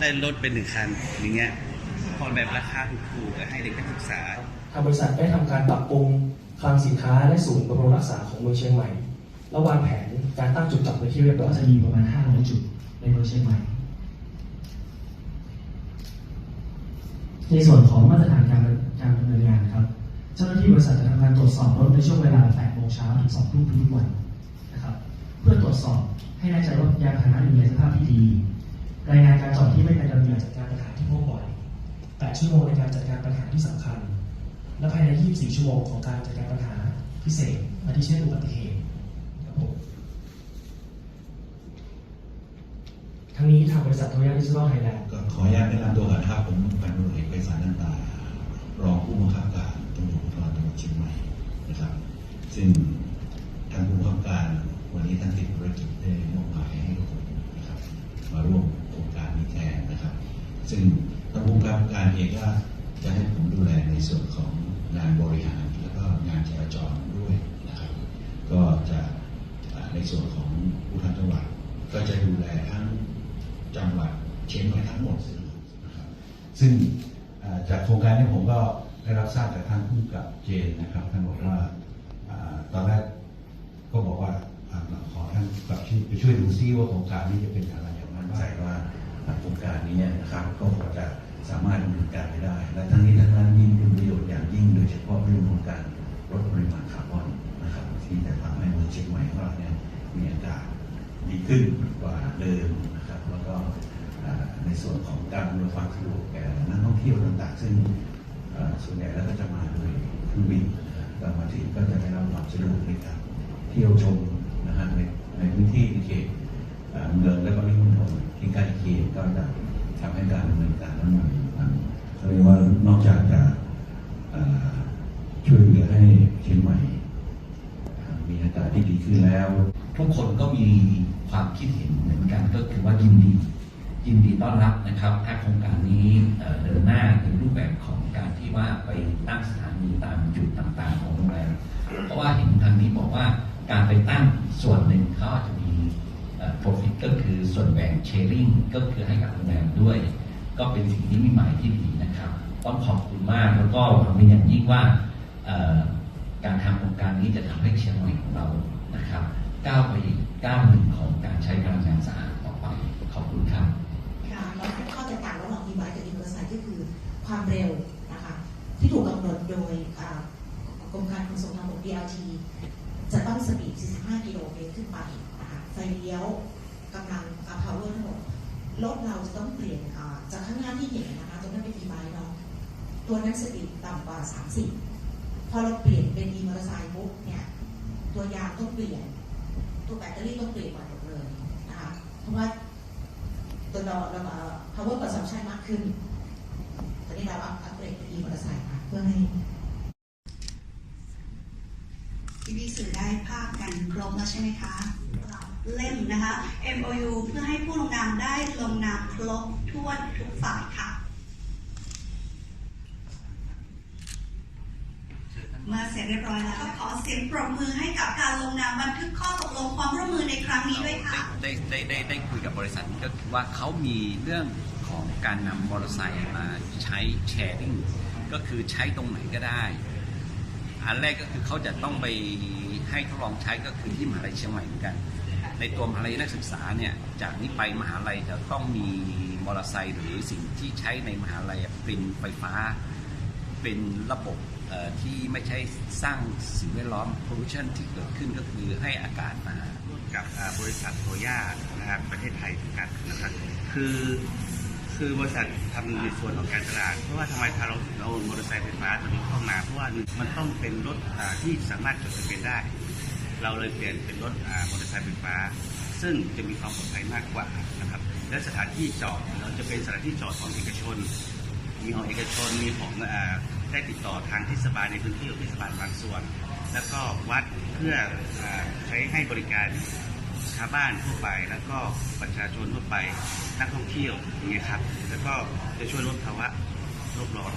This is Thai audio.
ได้รถเป็นหนึ่งคันอย่างเงี้ยผ่อนแบบราคาถูกๆให้เด็กนักศึกษาทางบริษัทได้ทำการปรับปรุงคลังสินค้าและศูนย์บำรุงรักษาของเมืองเชียงใหม่และวางแผนการตั้งจุดจอดเป็นที่เรียบร้ก็อยจะมีประมาณ500จุดในเมืองเชียงใหม่ในส่วนของมาตรฐานการการดำเนินงานครับ เจ้าหน้าที่บริษัทจะทำการตรวจสอบรถในช่วงเวลา8โมงเช้าถึง2ทุ่มทุกวันนะครับ เพื่อตรวจสอบให้แน่ใจว่ายานพาหนะอยู่ในสภาพที่ดี รายงานการจอดที่ไม่เป็นระเบียบจัดการปัญหาที่พบบ่อย 8 ชั่วโมงในการจัดการปัญหาที่สำคัญ และภายใน 24 ชั่วโมงของการจัดการปัญหาพิเศษอาทิเช่นอุบัติเหตุครับผมทั้งนี้ทางบริษัทโทยาดิจิทัลไทยแลนด์ก็ขออนุญาตแนะนำตัวก่อนครับผมพันตำรวจเอกไพศาลนันตารองผู้บังคับการตำรวจภูธรจังหวัดเชียงใหม่นะครับ ซึ่งทางผู้บังคับการวันนี้ท่านติดภาร ซึ่งทางผู้บังคับการเองก็จะให้ผมดูแลในส่วนของงานบริหารแล้วก็งานจราจรด้วยนะครับ ก็จะในส่วนของผู้ทันจังหวัด ก็จะดูแลทั้งจังหวัดเชียงใหม่ทั้งหมดนะครับซึ่งจากโครงการนี้ผมก็ได้รับทราบจากท่านผู้กับเจนนะครับท่านบอกว่าอ่าตอนแรกก็บอกว่าขอท่านกับช่วยไปช่วยดูซิว่าโครงการนี้จะเป็นอะไรอย่างนั้นใจว่า โครงการนี้นะครับก็พอจะสามารถดำเนินการไปได้ และทั้งนี้ทั้งนั้นยิ่งเป็นประโยชน์อย่างยิ่งโดยเฉพาะเรื่องของการลดปริมาณคาร์บอนนะครับที่จะทำให้เมืองเชียงใหม่ของเราเนี่ยมีอากาศดีขึ้นกว่าเดิมนะครับแล้วก็ในส่วนของการอำนวยความสะดวกแก่นักท่องเที่ยวต่างๆ ซึ่งส่วนใหญ่แล้วก็จะมาโดยเครื่องบินนะครับแต่มาถึงก็จะได้รับความสะดวกในการเที่ยวชมนะฮะในในพื้นที่ในเขต เมืองและปริมณฑลที่ใกล้เคียงก็จะทำให้การดำเนินการนั้นมันมันเขาเรียกว่านอกจากจะช่วยเหลือให้เชียงใหม่ มีอากาศที่ดีขึ้นแล้ว ทุกคนก็มีความคิดเห็นเหมือนกันก็คือว่ายินดี ยินดีต้อนรับนะครับถ้าโครงการนี้เดินหน้าในรูปแบบของการที่ว่าไปตั้งสถานีตามจุดต่างๆของโรงแรมเพราะว่าเห็นทางนี้บอกว่าการไปตั้งส่วนหนึ่งเขาอาจจะมี profit ก็คือส่วนแบ่ง sharing ก็คือให้กับโรงแรมด้วย ก็เป็นสิ่งที่มีหมายที่ดีนะครับ ต้องขอบคุณมากแล้วก็หวังเป็นอย่างยิ่งว่าการทำโครงการนี้จะทำให้เชียงใหม่ของเรานะครับก้าวไปอีกก้าวหนึ่งของการใช้พลังงานสะอาดต่อไปขอบคุณครับค่ะแล้วข้อแตกต่างระหว่าง e-bike กับ e-motorcycle ก็คือความเร็วนะคะที่ถูกกำหนดโดยกรมการขนส่งทางบก DLT จะต้องสปีด 45 กิโลเมตรขึ้นไป ไฟเลี้ยวกำลังกับ power ทั้งหมดรถเราจะต้องเปลี่ยนจากข้างหน้าที่เห็นนะคะจะไม่เป็น e-bike เนาะตัวนั้นสปีดต่ำกว่า 30 พอเราเปลี่ยนเป็น e-motorcycle ปุ๊บเนี่ยตัวยางต้องเปลี่ยน ตัวแบตเตอรี่ต้องเปลี่ยนหม่หมดเลยนะคะเพราะว่าตัวเราเราเอ่อ power consumption มากขึ้นตอนนี้เราอัพเกรดเป็น e มอเตอร์ไซค์มาเพื่อให้ที่พี่สื่อได้ภาพกันครบแล้วใช่ไหมคะ เล่มนะคะ MOU เพื่อให้ผู้ลงนามได้ลงนามครบถ้วนทุกฝ่ายค่ะ เมื่อเสร็จเรียบร้อยแล้วก็ขอเสียงปรบมือให้กับการลงนามบันทึกข้อตกลงความร่วมมือในครั้งนี้ด้วยค่ะ ได้ได้ได้ได้คุยกับบริษัทก็คือว่าเขามีเรื่องของการนำมอเตอร์ไซค์มาใช้แชร์ริ่งก็คือใช้ตรงไหนก็ได้ อันแรกก็คือเขาจะต้องไปให้ทดลองใช้ก็คือที่มหาลัยเชียงใหม่เหมือนกัน ในตัวมหาลัยนักศึกษาเนี่ยจากนี้ไปมหาลัยจะต้องมีมอเตอร์ไซค์หรือสิ่งที่ใช้ในมหาลัยเป็นไฟฟ้า เป็นระบบที่ไม่ใช่สร้างสิ่งแวดล้อม pollution ที่เกิดขึ้นก็คือให้อากาศมากับบริษัทโตย่านะครับประเทศไทยกันนะครับคือคือบริษัททำในส่วนของการตลาด เพราะว่าทำไมพาเราเอามอเตอร์ไซค์ไฟฟ้าตัวนี้เข้ามา เพราะว่ามันต้องเป็นรถที่สามารถจดทะเบียนได้ เราเลยเปลี่ยนเป็นรถมอเตอร์ไซค์ไฟฟ้า ซึ่งจะมีความปลอดภัยมากกว่านะครับ และสถานที่จอดเราจะเป็นสถานที่จอดของเอกชน มีของเอกชนมีของได้ติดต่อทางเทศบาลในพื้นที่ของเทศบาลบางส่วน แล้วก็วัดเพื่ออใช้ให้บริการชาวบ้านทั่วไป แล้วก็ประชาชนทั่วไปนักท่องเที่ยวอย่างเงี้ยครับแล้วก็จะช่วยลดภาวะโลกร้อน